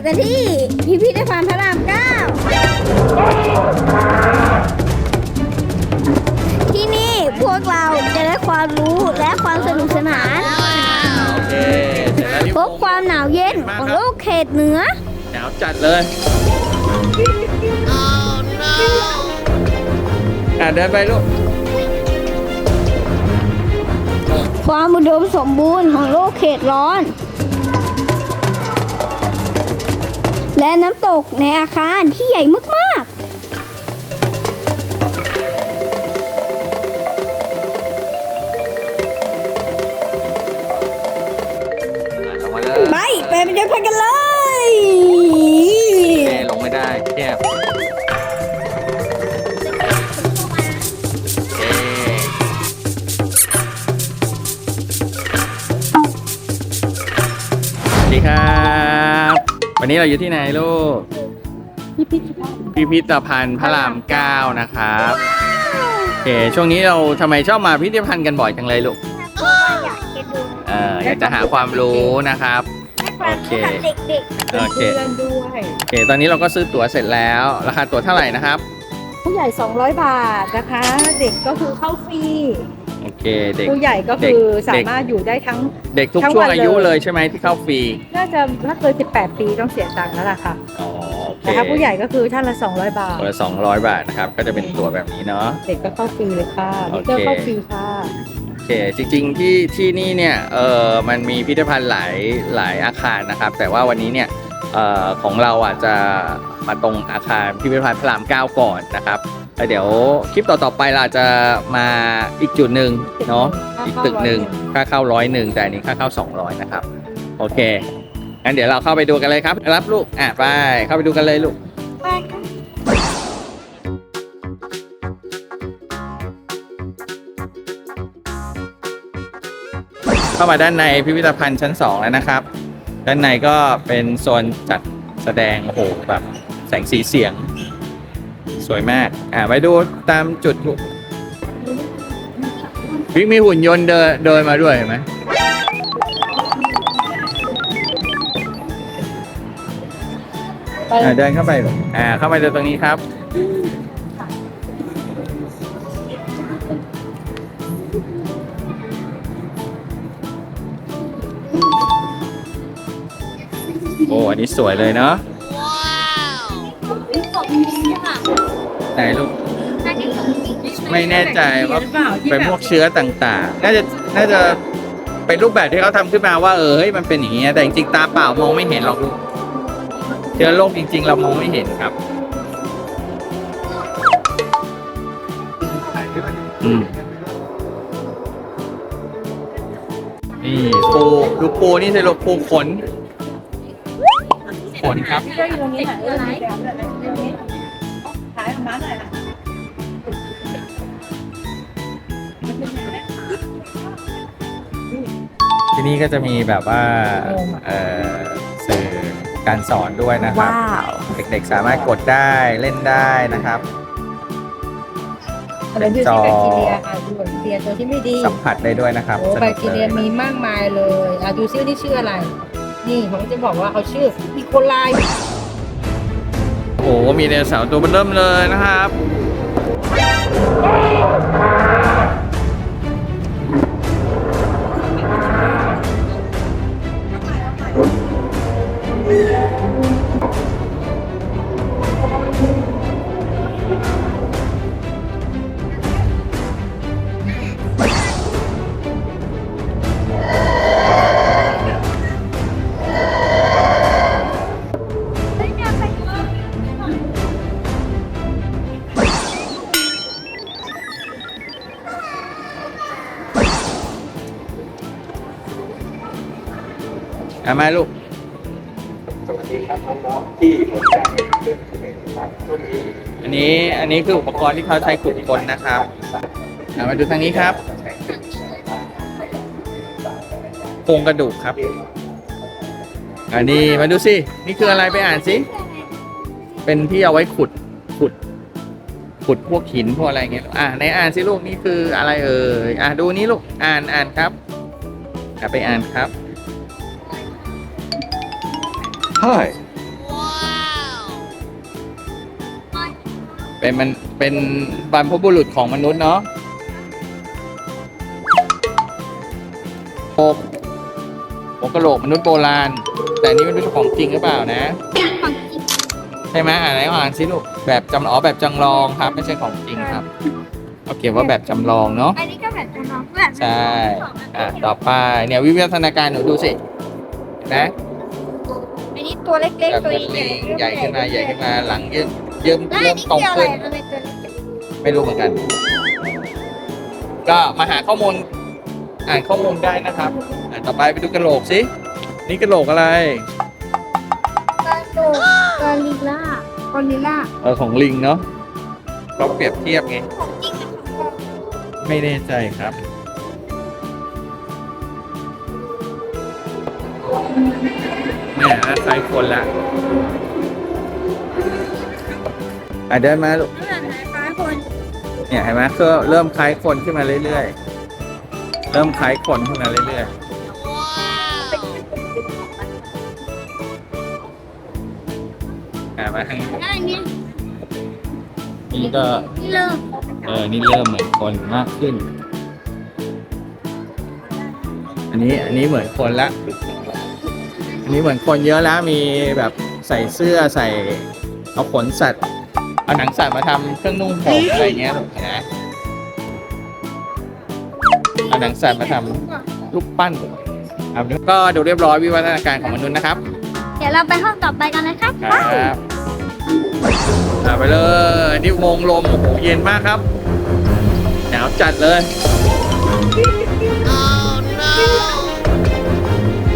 อยู่กันที่พิพิธภัณฑ์พระรามเก้าที่นี่พวกเราจะได้ความรู้และความสนุกสนาน โอเคเสร็จแล้วนี่พบความหนาวเย็นของโลกเขตเหนือ หนาวจัดเลยอะเดินไปลูก ความอุดมสมบูรณ์ของโลกเขตร้อน และน้ำตกในอาคารที่ใหญ่มากๆอะลงมาเลยไปไปเป็นยนต์พันกันเลยโอเคลงไม่ได้แคบ วันนี้เราอยู่ที่ไหนลูกพิพิธภัณฑ์พระรามเก้านะครับโอเคช่วงนี้เราทำไมชอบมาพิพิธภัณฑ์กันบ่อยจังเลยลูกเอออยากจะหาความรู้นะครับโอเคเด็กโอเคเพื่อนด้วยโอเค ตอนนี้เราก็ซื้อตั๋วเสร็จแล้ว ราคาตั๋วเท่าไหร่นะครับ ผู้ใหญ่ 200 บาทนะคะ เด็กก็คือเข้าฟรีโอ เคเด็กผู้ใหญ่ก็เด็กคือเด็กสามารถอยู่ได้ทั้งเด็กทุกทั้งช่วงวันอายุเลยเลยใช่ไหมที่เข้าฟรีน่าจะถ้าเกิน18 ปีต้องเสียตังค์แล้วล่ะค่ะอ๋อโอเคแต่ถ้าผู้ใหญ่ก็คือท่านละ 200 บาทตัวละสองร้อยบาทนะครับก็จะเป็นตั๋วแบบนี้เนาะเด็กก็เข้าฟรีเลยค่ะโอเด็กเคก็เข้าฟรีค่ะโอเคจริงๆที่ที่นี่เนี่ยเออมันมีพิพิธภัณฑ์หลายหลายอาคารนะครับ แต่ว่าวันนี้เนี่ยเอ่อของเราอะจะมาตรงอาคารพิพิธภัณฑ์พระรามเก้าก่อนนะครับ แล้วเดี๋ยวคลิปต่อๆไปเราจะมาอีกจุดหนึ่งเนาะอีกตึกหนึ่งค่าเข้าร้อยหนึ่งแต่อันนี้ค่าเข้า 200 นะครับ โอเคงั้นเดี๋ยวเราเข้าไปดูกันเลยครับ รับลูกอะไปเข้าไปดูกันเลยลูกเข้ามาด้านในพิพิธภัณฑ์ชั้น 2 แล้วนะครับ ด้านในก็เป็นโซนจัดแสดงโอ้โหแบบแสงสีเสียง สวยมาก อะไปดูตามจุดลูกวิกมีหุ่นยนต์เดินเดินมาด้วยเห็นไหมไปอ่าเดินเข้าไปลูกอ่าเข้าไปเดินตรงนี้ครับ โอ้อันนี้สวยเลยเนาะ ไหนลูก ไม่แน่ใจว่าหรือเปล่าที่เป็นแบพวบกเชื้อต่างๆ น่าจะน่าจะเป็นรูปแบบที่เขาทำขึ้นมาว่าเออเฮ้ยมันเป็นอย่างนี้ยแต่จริงๆตาเปล่ามองไม่เห็นหรอกลูกเชื้อโรคจริง ๆ เรามองไม่เห็นครับ อืมนี่ปูดูปูนี่สิลูกปูขนขนครับายออกมาหน่อยนะที่นี่ก็จะมีแบบว่าเอ่อสื่อการสอนด้วยนะครับเด็กๆสามารถกดได้เล่นได้นะครับอันนั้นอยู่ที่แบคทีเรียค่ะดูแบคทีเรียตัวที่ไม่ดีสัมผัสได้ด้วยนะครับโอ้สแบนุคกทีเลเรียยมีมากมายเลยอะดูซิว่านี่ชื่ออะไร นี่ผมจะบอกว่าเขาชื่ออีโคไลโอ้โห มีไดโนเสาร์ตัวเบนเริ่มเลยนะครับเอ นนี้อันนี้คืออุปกรณ์ที่เขาใช้ขุดคนนะครับเอามาดูทางนี้ครับโครงกระดูกครับ อันนี้มาดูสินี่คืออะไรไปอ่านสิเป็นที่เอาไว้ขุดขุด ขุดพวกหินพวกอะไรเงี้ยอะในอ่านสิลูกนี่คืออะไรเอ่ยอะดูนี้ลูกอ่านอ่านครับอะไปอ่านครับ Hi, เป็นมันเป็นบรรพบุรุษของมนุษย์เนาะโอกหัวกะโหลกมนุษย์โบราณ แต่อันนี้ไม่รู้ของจริงหรือเปล่านะใช่ไหมอ่านไหนอ่านสิลูกแบบจำอ๋อแบบจำลองครับ ไม่ใช่ของจริงครับเขาเขียนว่าแบบจำลองเนาะอันนี้ก็แบบจำลองแบบใช่อะต่อไปเนี่ยวิวัฒนาการหนูดูสิเห็นไหมอันนี้ตัวเล็กแบบๆตัวเหมือนลิงใหญ่ขึ้นมาใหญ่ขึ้นมาหลังเยิ้ม เยิ้มแล้วอันเริ่มนี้ตรงเกี่ยวอะไรขึ้นอะไรตัวเล็กไม่รู้เหมือนกัน ก็มาหาข้อมูล อ่านข้อมูลได้นะครับอะต่อไปไปดูกระโหลกสิ นี่กระโหลกอะไร กระโดดกอริลล่ากอริลล่าเออของลิงเนาะเราเปรียบเทียบไง ของจริงกับของปลอมไม่แน่ใจครับ เนี่ยคล้ายคนละ อะเดินมาลูกนั่นแหละคล้ายคนเนี่ยเห็นไหมก็เริ่มคล้ายคนขึ้นมาเรื่อยๆ เริ่มคล้ายคนขึ้นมาเรื่อยๆอะมาทางนี้อันนี้นี่ก็เริ่มเออนี่เริ่มเหมือนคนมากขึ้น อันนี้อันนี้เหมือนคนละ อันนี้เหมือนคนเยอะแล้วมีแบบใส่เสื้อใส่เอาขนสัตว์ เอาหนังสัตว์มาทำเครื่องนุ่งห่มอะไรเงี้ยหรอกนะเอาหนังสัตว์มาทำลูกปั้นครับก็ดูเรียบร้อยวิวัฒนาการของมนุษย์นะครับ เดี๋ยวเราไปห้องต่อไปกันนะครับครับอะไปเลยนี่อุโมงค์ลมโอ้โหเย็นมากครับหนาวจัดเลย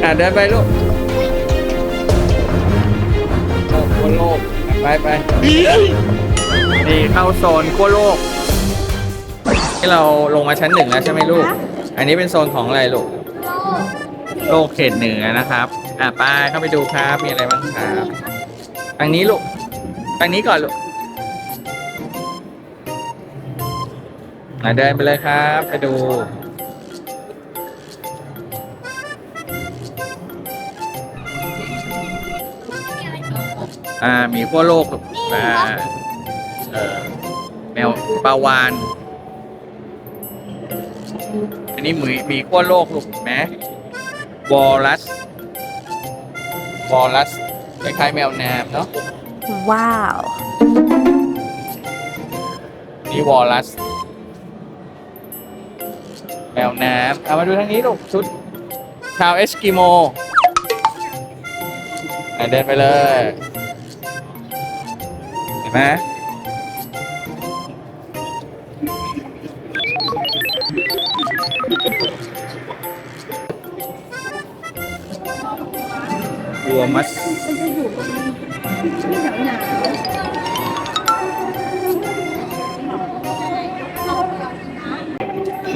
อะเดินไปลูก ไปไปนี่เข้าโซนขั้วโลกที่เราลงมาชั้นหนึ่งแล้วใช่ไหมลูก อันนี้เป็นโซนของอะไรลูก โลกเขตเหนือนะครับ อะไปเข้าไปดูครับ มีอะไรบ้างครับทางนี้ลูกทางนี้ก่อนลูกอะเดินไปเลยครับ ไปดู อ่าหมีขั้วโลกลูกอ่าเออแมวปลาวาน อันนี้หมีหมีขั้วโลกลูกเห็นไหมวอลลัสวอลลัสคล้ายๆแมวน้ำเนาะว้าว นี่วอลลัส แมวน้ำเอามาดูทางนี้ลูกชุด ชาวเอสกิโมอะเดินไปเลย เห็นไหมวัวมัส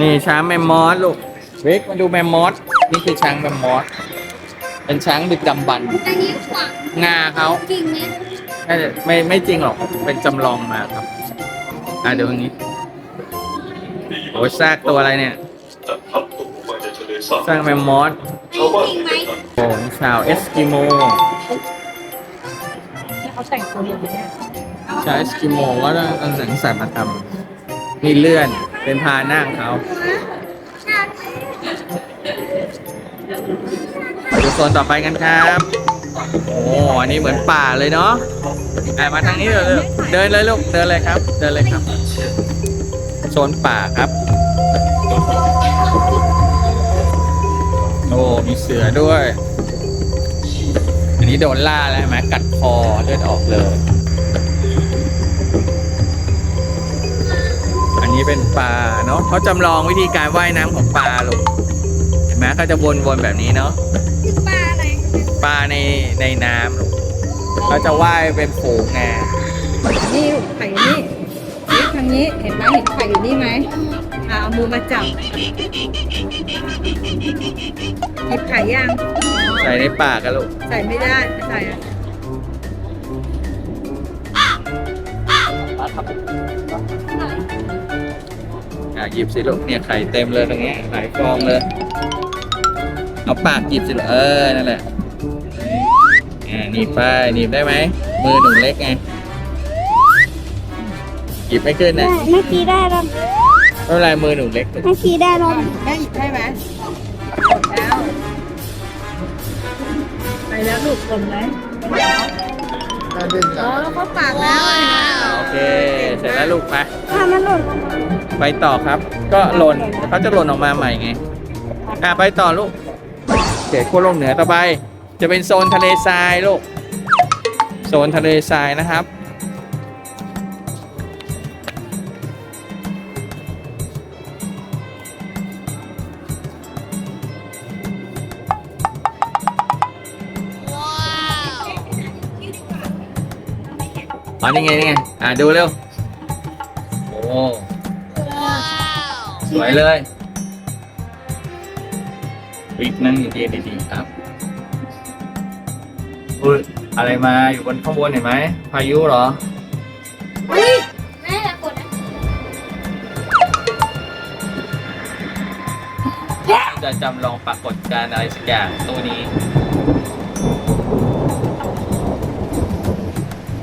นี่ช้างแมมมอสลูกเวกมาดูแมมมอสนี่คือช้างแมมมอสเป็นช้างดึกดำบรรพ์อันนี้ขวางงาเขา จริงไหม น่าจะไม่ไม่จริงหรอกเป็นจำลองมาครับ อะเดี๋ยวตรงนี้โอ้ยซากตัวอะไรเนี่ยแต่ทัพก็มุ่งมั่นจะเฉลยสร้างสร้างแมมมอสชาวบ้านจริงไหมโอ้นี่ชาวเอสกิโมเขาแต่งตัวอย่างนี้ยชาวเอสกิโมก็ต้องเอาหนังสัตว์มาทำนี่เลื่อนเป็นพานั่งเขาดูโซนต่อไปกันครับ โอ้อันนี้เหมือนป่าเลยเนาะอะมาทางนี้เลยลูกเดินเลยลูก เดินเลยครับ เดินเลยครับ โซนป่าครับ โอ้ มีเสือด้วย อันนี้โดนล่าแล้วไหมกัดคอเลือดออกเลย อันนี้เป็นปลาเนาะเขาจำลองวิธีการว่ายน้ำของปลาลูก เห็นไหมเขาจะวนๆแบบนี้เนาะ ลาในในน้ำลูกเขาจะว่ายเป็นฝูงไงนี่ไข่อยู่นี่นี่ทางนี้เห็นไหมเห็นไข่อยู่นี่ไหมอ่าเอามือมาจับหยิบไข่ยังใส่ในปากกันลูกใส่ไม่ได้ไม่ใส่อะอะหยิบสิลูกเนี่ยไข่เต็มเลยตรงเนี้ยหลายฟองเลย เอาปากหยิบสิลูกเออนั่นแหละ อ่าหนีบไปหนีบได้ไหม มือหนูเล็กไงหยิบไม่ขึ้นได้นะเมื่อกี้ได้แล้วไม่เป็นไรมือหนูเล็กเมื่อกี้ได้แล้วแม่หยิบให้ไหมกดแล้วไปแล้วลูกกลมไหมอ๋อแล้วเขาปากแล้วอะโอเค เสร็จแล้วลูกไปถ้ามันหล่นไปต่อครับ ก็หล่นเขาจะหล่นออกมาใหม่ไงอะไปต่อลูกเขตขั้วโลกเหนือต่อไป จะเป็นโซนทะเลทรายลูก โซนทะเลทรายนะครับ อ๋อนี่ไงนี่ไง อะดูเร็ว โอ้ สวยเลยวิกนั่งดีๆดีๆครับ อุ้ยอะไรมาอยู่บนข้างบนเห็นไหมพายุเหรอ แม่กดจะจำลองปรากฏการณ์อะไรสักอย่างตัวนี้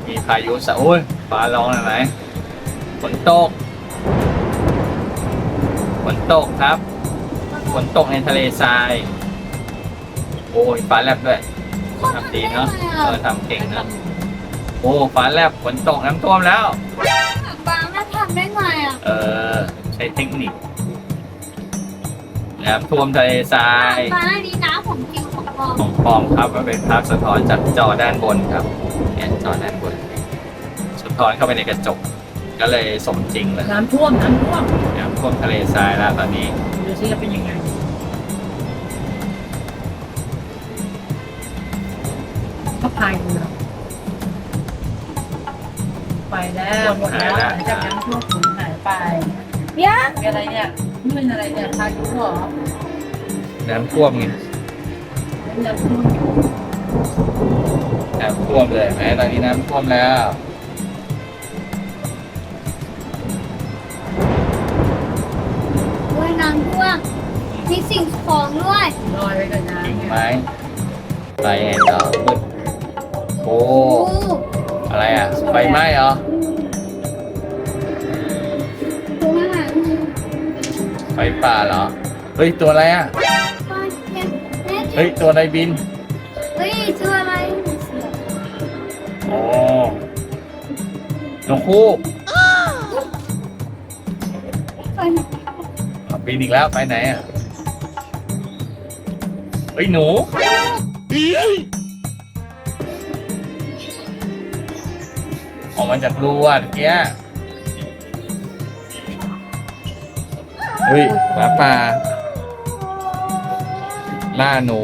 มีพายุสะโอ้ยฟ้าร้องเลยไหมฝนตกฝนตกครับฝนตกในทะเลทราย โอ้ยฟ้าแลบด้วย ทำดีเนาะเออทำเก่งเนอะโอ้ฟ้าแลบฝนตกน้ำท่วมแล้วปางน่าทำได้ไงอะ เออ ใช้เทคนิคน้ำท่วมทะเลทรายปางนี้น้ำผมจริงของปลอมของปลอมครับมันเป็นภาพสะท้อนจากจอด้านบนครับเนี่ยจอด้านบน สะท้อนเข้าไปในกระจก ก็เลยสมจริงเลยน้ำท่วมน้ำท่วมน้ำท่วมทะเลทรายแล้วตอนนี้ดูสิจะเป็นยังไง พายเรือไปแล้วหมดแล้วหลังจากน้ำท่วมสูญหายไปเยอะมีอะไรเนี่ยนี่เป็นอะไรเนี่ยพายุเหรอน้ำท่วมไงน้ำท่วมน้ำท่วมเลยไหมตอนนี้น้ำท่วมแล้วด้วยน้ำท่วมมีสิ่งของด้วยลอยไปกับกิ่งน้ำไม้ไปไงต่อมืด โอ้ อะไรอะ ไฟไหม้เหรอ ตัวอาหารไฟป่าเหรอ เฮ้ย ตัวอะไรอะเฮ้ย ตัวอะไรบิน เฮ้ยตัวอะไรโอ้นกคู่อะบินอีกแล้วไปไหนอะ เฮ้ย หนู ออกมาจากรูอะเมื่อกี้เฮ้ยหมาป่า ล่าหนู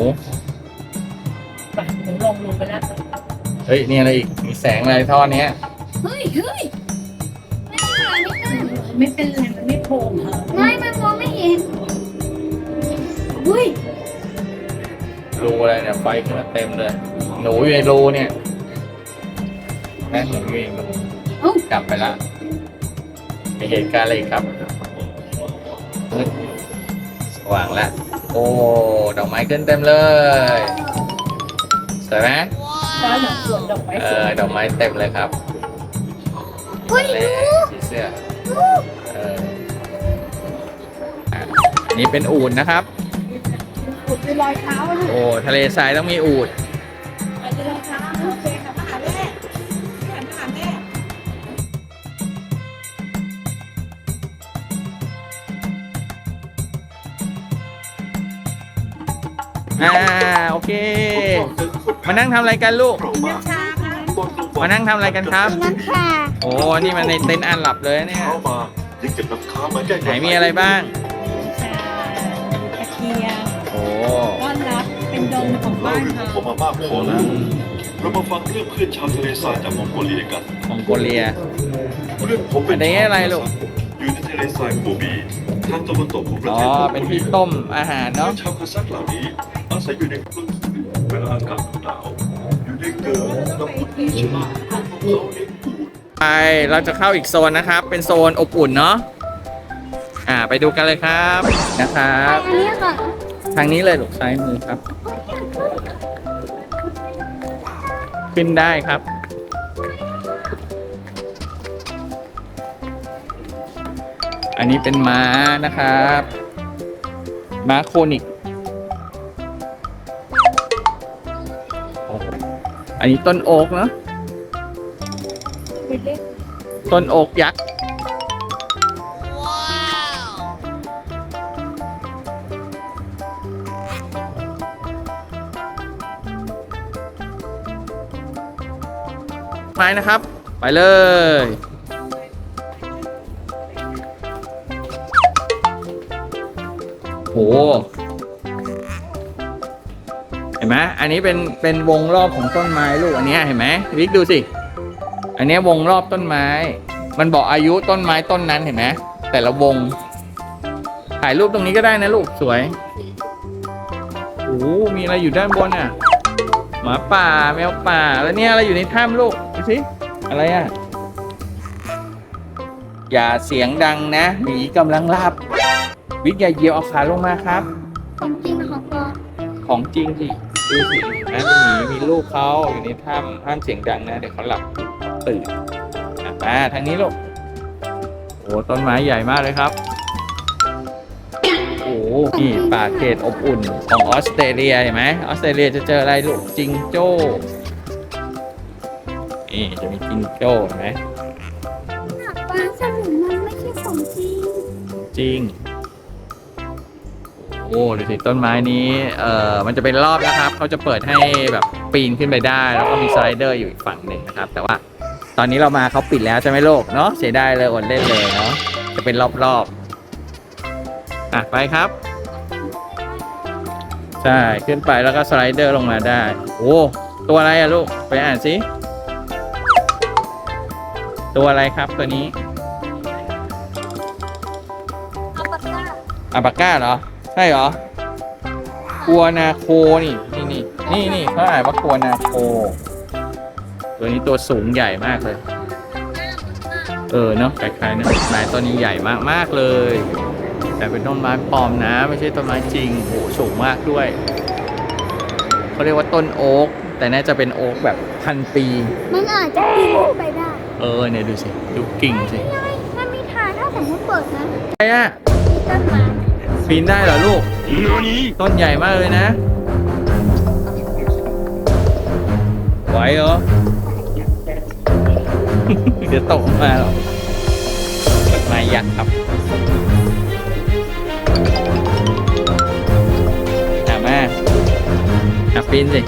ไปผมลงลงไปแล้วเฮ้ย นี่อะไรอีก มีแสงอะไรท่อเนี้ย เฮ้ยเฮ้ยไม่ใช่ไม่ใช่ไม่เป็นไรมันไม่โผล่มาไม่มันมองไม่เห็นเฮ้ยรูอะไรเนี่ย ไฟขึ้นมาเต็มเลย หนูอยู่ในรูเนี่ย แม่หนูอยู่ในรูเอ้า กลับไปละมีเหตุการณ์อะไรอีกครับมืดสว่างแล้วโอ้ดอกไม้ขึ้นเต็มเลยสวยไหมฟ้าหลังสวนดอกไม้เอสวอดอกไม้เต็มเลยครับเฮ้ยแรดูกสีเสื้อเอออะอันนี้เป็นอูดนะครับ ขุดไปรอยเท้าลูกโอ้ทะเลทรายต้องมีอูด อ่าโอเค มานั่งทำอะไรกันลูก น้ำชาค่ะมานั่งทำอะไรกันครับ น้ำค่ะโอ้นี่มันในเต็นท์อันหลับเลยเนี่ยเช้ามายังเก็บน้ำค้างมาแก้ไหนมีอะไรบ้าง ชากระเทียมโอ้ ต้อนรับเป็นดงของเล่าบ้านเรื่องเขาผมมามากพอแล้วเรามาฟังเรื่องเพื่อนชาวทะเลทรายจากมองโกเลียกันมองโกเลีย เรื่องผมเป็นอันนี้อะไรลูก อยู่ในทะเลทรายโกบี ทางตะวันตกของประอ๋อ เทศมองโกเป็นเลีที่ยต้มอาหารเนาะเนาะ ชาวคาซัคเหล่านี้อาศัยอยู่ในกรุงเวลาอากาศหนาวอยู่ในเกิดกับพุทธชลาพวกเขาเลี้ยงปูไป เราจะเข้าอีกโซนนะครับ เป็นโซนอบอุ่นเนาะ อ่า ไปดูกันเลยครับนะครับ อันนี้ค่ะทางนี้เลยลูกซ้ายมือครับ ขึ้นได้ครับ อันนี้เป็นม้านะครับ ม้าโคนิก อันนี้ต้นโอ๊กเนาะต้นโอ๊กยักษ์ไม้นะครับ ไปเลย โหเห็นไหมอันนี้เป็นเป็นวงรอบของต้นไม้ลูกอันนี้เห็นไหมวิกดูสิ อันนี้วงรอบต้นไม้ มันบอกอายุต้นไม้ต้นนั้นเห็นไหมแต่ละวง ถ่ายรูปตรงนี้ก็ได้นะลูกสวยโอ้มีอะไรอยู่ด้านบนอะหมาป่าแมวป่าแล้วเนี่ยอะไรอยู่ในถ้ำลูกดูสิอะไรอะอย่าเสียงดังนะหมีกำลังหลับ วิกอย่าเหยียบเอาขาลงมาครับ ของจริงนะครับพ่อของจริงสิดูสินะหมีมีลูกเขาอยู่ในถ้ำห้ามเสียงดังนะ เดี๋ยวเขาหลับตื่นอะมาทางนี้ลูกโอ้ต้นไม้ใหญ่มากเลยครับ โอ้โหนี่ป่าเขตอบอุ่นของออสเตรเลียเห็นไหมออสเตรเลียจะเจออะไรลูกจิงโจ้นี่จะมีจิงโจ้เห็นไหมปลาสมุนมันไม่ใช่ของจริงจริง โอ้ดูสิต้นไม้นี้เอ่อมันจะเป็นรอบนะครับเขาจะเปิดให้แบบปีนขึ้นไปได้ แล้วก็มีสไลเดอร์อยู่อีกฝั่งหนึ่งนะครับ แต่ว่าตอนนี้เรามาเขาปิดแล้วใช่ไหมโลกเนาะเสียดายเลยอดเล่นเลยเนาะจะเป็นรอบๆอะไปครับใช่ขึ้นไปแล้วก็สไลเดอร์ลงมาได้ โอ้ตัวอะไรอะลูกไปอ่านสิตัวอะไรครับตัวนี้เอาปากกาอาบาก้าเหรอใช่เหรอกัวนาโคนี่นี่นี่นี่นี่เขาอ่านว่ากัวนาโค ตัวนี้ตัวสูงใหญ่มากเลย เออเนาะคล้ายๆนะไม้ต้นนี้ใหญ่มากมากๆเลย แต่เป็นต้นไม้ปลอมนะ ไม่ใช่ต้นไม้จริงโหสูงมากด้วยเขาเรียกว่าต้นโอ๊กแต่น่าจะเป็นโอ๊กแบบพันปี มันอาจจะปีนขึ้นไปได้ เออเนี่ยดูสิ ดูกิ่งสิไงมันมีทางถ้าสมมติเปิดนะใช่อะมีต้นไม้ ปีนได้เหรอลูก ต้นใหญ่มากเลยนะ ไหวเหรอ เดี๋ยวตกลงมาหรอกต้นไม้ยักษ์ครับอะมาอะปีนสิ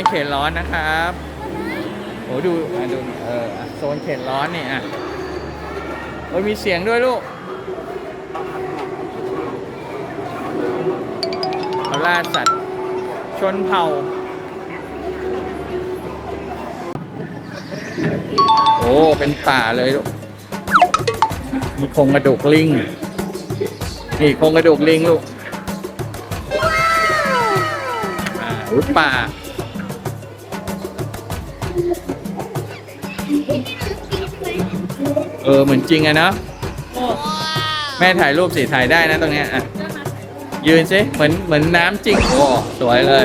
นเป็นโซนเขตร้อนนะครับโอ้ดูอะดูเออโซนเขตร้อนนี่อะโอ้ยมีเสียงด้วยลูกเขาล่าสัตว์ ชนเผ่าโอ้เป็นป่าเลยลูกมีโครงกระดูกลิงนี่โครงกระดูกลิงลูกอ่าป่า เออเหมือนจริงอะเนาะแม่ถ่ายรูปสิถ่ายได้นะตรงเนี้ยอะยืนสิเหมือนเหมือนน้ำจริงโอ้สวยเลย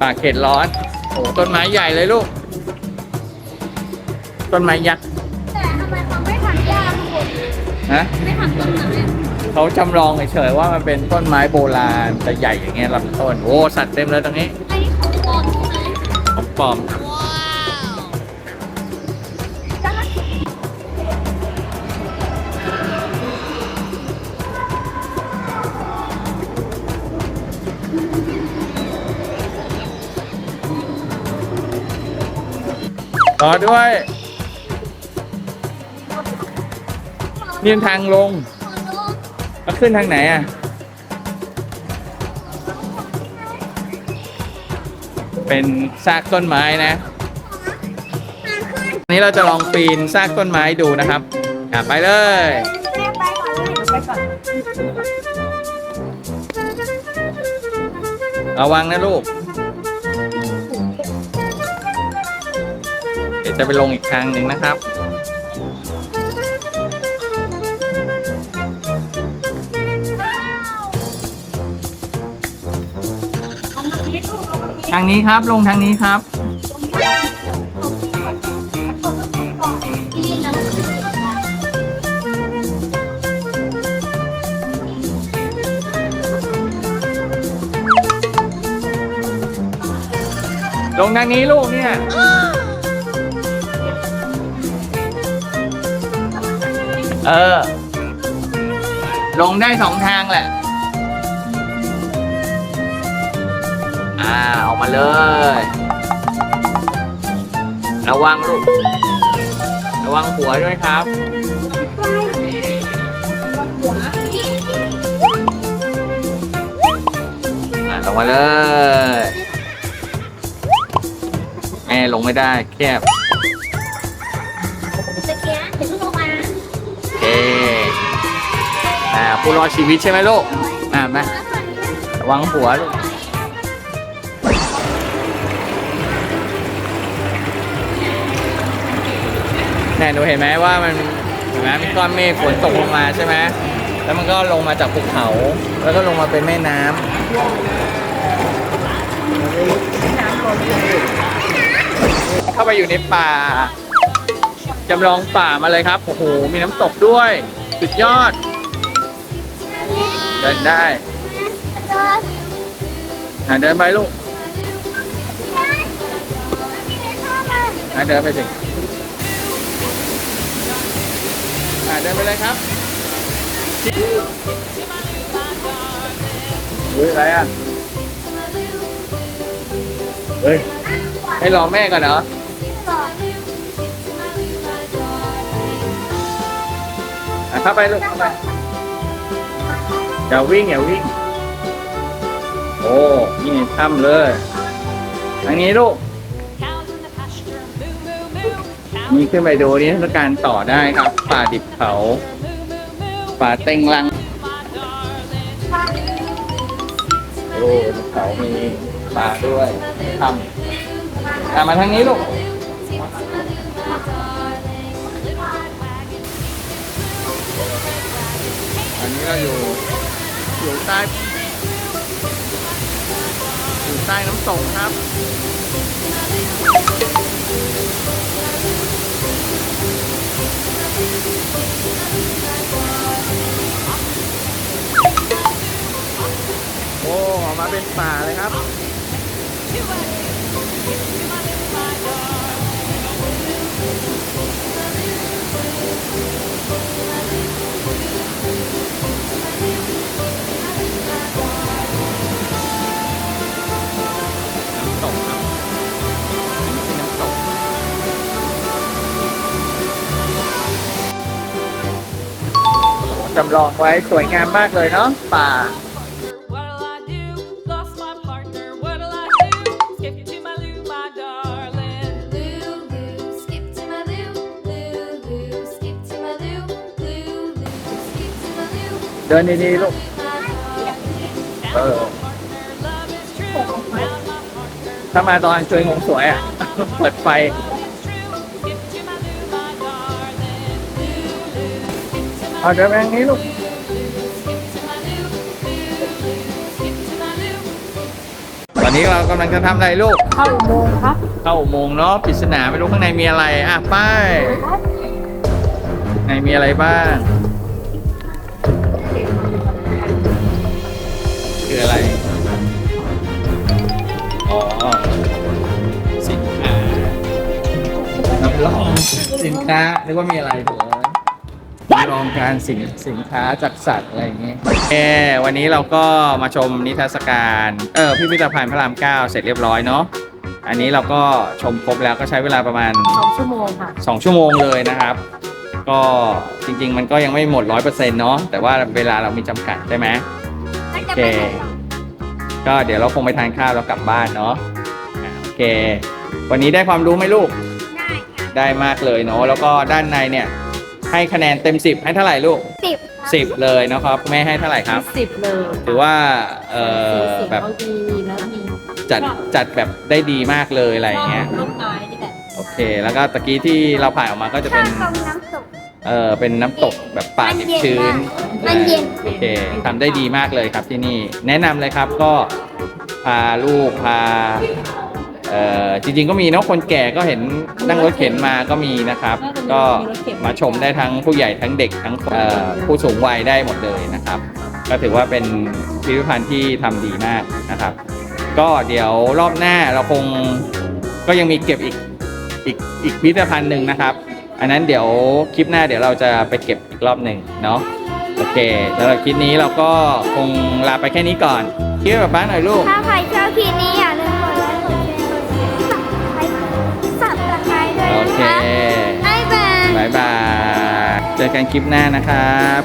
ป่าเขตร้อนโอ้ต้นไม้ใหญ่เลยลูก ต้นไม้ยักษ์แต่ทำไมเขาไม่ทำหญ้าข้างบนนะไม่ทำต้นไม้อะเขาจำลองเฉยๆว่ามันเป็นต้นไม้โบราณแต่ใหญ่อย่างเงี้ยลำต้นโอ้สัตว์เต็มเลยตรงนี้อันนี้ของปลอมใช่ไหมของปลอม ต่อด้วย นี่มันทางลงแล้วขึ้นทางไหนอะ เป็นซากต้นไม้นะอันนี้เราจะลองปีนซากต้นไม้ดูนะครับอะไปเลยแม่ไปก่อนเลยไปก่อนระวังนะลูก ยวจะไปลงอีกทางหนึ่งนะครับ ทางนี้ครับลงทางนี้ครับ ลงทางนี้ลูกเนี่ย เออ เออ ลงได้สองทางแหละ อ่าออกมาเลย ระวังลูก ระวังหัวด้วยครับ อ่าลงมาเลย แม่ลงไม่ได้แคบ อ่าผู้รอดชีวิตใช่ไหมลูก อ่ามาระวังหัวลูกแน่หนูเห็นไหมว่ามันเห็นไหมมีก้อนเมฆฝนตกลงมาใช่ไหมแล้วมันก็ลงมาจากภูเขา แล้วก็ลงมาเป็นแม่น้ำเข้าไปอยู่ในป่าจำลองป่ามาเลยครับ โอ้โห มีน้ำตกด้วย สุดยอด เดินได้อะเดินไปลูกอะเดินไปสิอะเดินไปเลยครับเฮ้ยอะไรอะ เฮ้ย ให้รอแม่ก่อนเหรออะเข้าไปลูกเข้าไป อย่าวิ่งอย่าวิ่ง โอ้นี่ถ้ำเลยทางนี้ลูก นี่ขึ้นไปดูนี่เทศกาลต่อได้ครับ ป่าดิบเขาป่าเต็งลัง โอ้เขามีป่าด้วยถ้ำอะมาทางนี้ลูกอันนี้เราอยู่อยู่ ใต้อยู่ใต้น้ำตกครับโอ้ออกมาเป็นป่าเลยครับ จำลองไว้สวยงามมากเลยเนาะป่า What'll I do? Lost my partner. What'll I do? Skip to my loo, my darling. Lou, Lou, skip to my Lou, Lou, Lou, skip to my Lou, Lou, Lou, skip to my Lou, เดินดีๆลูก my darling. เออ Partner, love is true. Found my partner. ถ้ามาตอนช่วยงงสวยอะ เปิดไฟ เอาเดินไปทางนี้ลูก skip to my loo, Lou, Lou, skip to my loo. ตอนนี้เรากำลังจะทำอะไรลูก เข้าอุโมงค์ครับเข้าอุโมงค์เนาะปริศนาไม่รู้ข้างในมีอะไร อะไป้ายในมีอะไรบ้าง คืออะไร อ๋อ สินค้าน้ำรองสินค้านึกว่ามีอะไรเถอะน้ำ รองการสินสินค้าจากสัตว์อะไรอย่างเงี้ยเออวันนี้เราก็มาชมนิทรรศการเออพิพิธภัณฑ์พระรามเก้าเสร็จเรียบร้อยเนาะอันนี้เราก็ชมครบแล้วก็ใช้เวลาประมาณ สองชั่วโมงค่ะ 2 ชั่วโมงเลยนะครับ ก็จริง ๆ มันก็ยังไม่หมด 100%เนาะแต่ว่าเวลาเรามีจำกัดใช่ไหม โอเค ก็เดี๋ยวเราคงไปทานข้าวแล้วกลับบ้านเนาะอะโอเค วันนี้ได้ความรู้ไหมลูกได้ค่ะได้มากเลยเนาะแล้วก็ด้านในเนี่ย ให้คะแนนเต็ม 10 ให้เท่าไหร่ลูก สิบ10 เลยนะครับ แม่ให้เท่าไหร่ครับ สิบเลยถือว่าเออสีแบบเขาดีแล้วมีจัดจัดแบบได้ดีมากเลยอะไรอย่างเงี้ย ต้นไม้นี่แหละโอเค แล้วก็ตะกี้ที่เราผ่านออกมาก็จะชเป็อนบตรงน้ำตกเออเป็นน้ำตกแบบป่าดิบชื้นมันเย็น โอเคทำได้ดีมากเลยครับที่นี่ แนะนำเลยครับก็พาลูกพา เอ่อจริงๆก็มีเนาะคนแก่ก็เห็นนั่งรถเข็นมาก็มีนะครับ ก็มาชมได้ทั้งผู้ใหญ่ทั้งเด็กทั้งเอ่อผู้สูงวัยได้หมดเลยนะครับ ก็ถือว่าเป็นพิพิธภัณฑ์ที่ทำดีมากนะครับ ก็เดี๋ยวรอบหน้าเราคงก็ยังมีเก็บอีกอีกอีกพิพิธภัณฑ์หนึ่งนะครับ อันนั้นเดี๋ยวคลิปหน้าเดี๋ยวเราจะไปเก็บอีกรอบหนึ่งเนาะโอเคสำหรับคลิปนี้เราก็คงลาไปแค่นี้ก่อนคิดแบบป้าหน่อยลูก ถ้าใครชอบคลิปนี้อย่าายบาย เจอกันคลิปหน้านะครับ